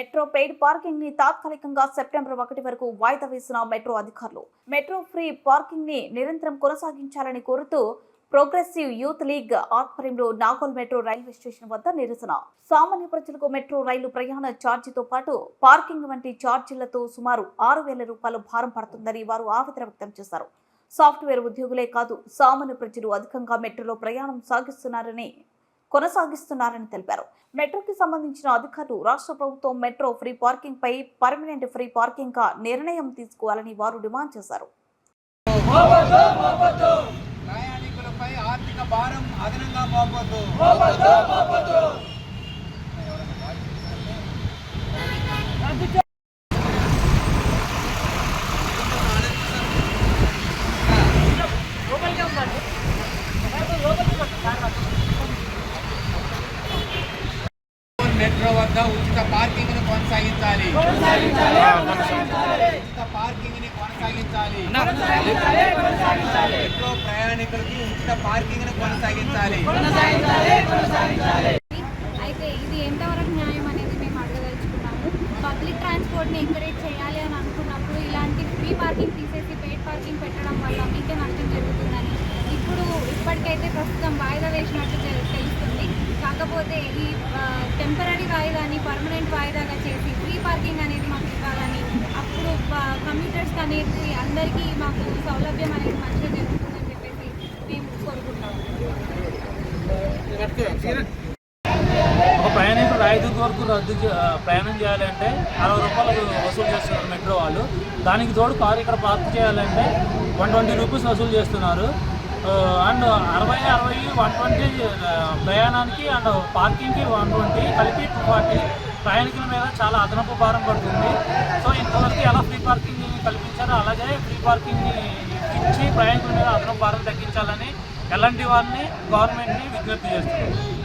Metro paid పార్కింగ్ని తాత్కాలికంగా September ఒకటి వరకు వాయిదా వేసిన మెట్రో అధికారులు. మెట్రో ఫ్రీ పార్కింగ్ని నిరంతరం కొనసాగించాలని కోరుతూ ప్రోగ్రెసివ్ యూత్ లీగ్ ఆధ్వర్యంలో నాగోల్ మెట్రో రైల్వే స్టేషన్ వద్ద నిరసన. సామాన్య ప్రజలకు మెట్రో రైలు ప్రయాణ ఛార్జీతో పాటు పార్కింగ్ వంటి ఛార్జీలతో సుమారు ఆరు వేల రూపాయలు భారం పడుతుందని వారు ఆవేదన వ్యక్తం చేశారు. సాఫ్ట్వేర్ ఉద్యోగులే కాదు సామాన్య ప్రజలు అధికంగా మెట్రోలో ప్రయాణం సాగిస్తున్నారని కొనసాగిస్తున్నారని తెలిపారు. మెట్రోకి సంబంధించిన అధికారులు రాష్ట్ర ప్రభుత్వం మెట్రో ఫ్రీ పార్కింగ్ పై పర్మనెంట్ ఫ్రీ పార్కింగ్గా నిర్ణయం తీసుకోవాలని వారు డిమాండ్ చేశారు. ప్రయాణికులపై ఆర్థిక భారం అదనంగా మోపొద్దు మెట్రో వద్ద ఉచిత పార్కింగ్ను కొనసాగించాలి. ఉచిత పార్కింగ్ని కొనసాగించాలి. మెట్రో ప్రయాణికులకి ఉచిత పార్కింగ్ని కొనసాగించాలి. అయితే ఇది ఎంతవరకు న్యాయం అనేది మేము అడగదలుచుకున్నాము. పబ్లిక్ ట్రాన్స్పోర్ట్ని ఎంకరేజ్ చేయాలి అని అనుకున్నప్పుడు ఇలాంటి ఫ్రీ పార్కింగ్ తీసేసి పెయిడ్ పార్కింగ్ పెట్టడం వల్ల మీకే నష్టం జరుగుతుందని ఇప్పుడు ఇప్పటికైతే ప్రస్తుతం వాయిదా వేసినట్టు కాకపోతే ఈ టెంపరీ వాయిదాని పర్మనెంట్ వాయిదాగా చేసి ఫ్రీ పార్కింగ్ అనేది మాకు ఇవ్వాలని అప్పుడు కమ్యూటర్స్ అనేది అందరికీ మాకు సౌలభ్యం అనేది మంచిగా జరుగుతుందని చెప్పేసి మేము కోరుకుంటాము ఒక ప్రయాణికుడు రాయదుర్గ వరకు రద్దు చే- ప్రయాణం చేయాలంటే అరవై రూపాయలు వసూలు చేస్తున్నారు మెట్రో వాళ్ళు. దానికి తోడు కారు ఇక్కడ పార్క్ చేయాలంటే వన్ ట్వంటీ రూపీస్ వసూలు చేస్తున్నారు. అండ్ అరవై అరవై వన్ ట్వంటీ ప్రయాణానికి అండ్ పార్కింగ్కి వన్ ట్వంటీ కలిపి టూ ఫార్టీ ప్రయాణికుల మీద చాలా అదనపు భారం పడుతుంది. సో ఇంతవరకు ఎలా ఫ్రీ పార్కింగ్ కల్పించారో అలాగే ఫ్రీ పార్కింగ్ని ఇచ్చి ప్రయాణికుల మీద అదనపు భారం తగ్గించాలని ఎలాంటి వారిని గవర్నమెంట్ని విజ్ఞప్తి చేస్తున్నారు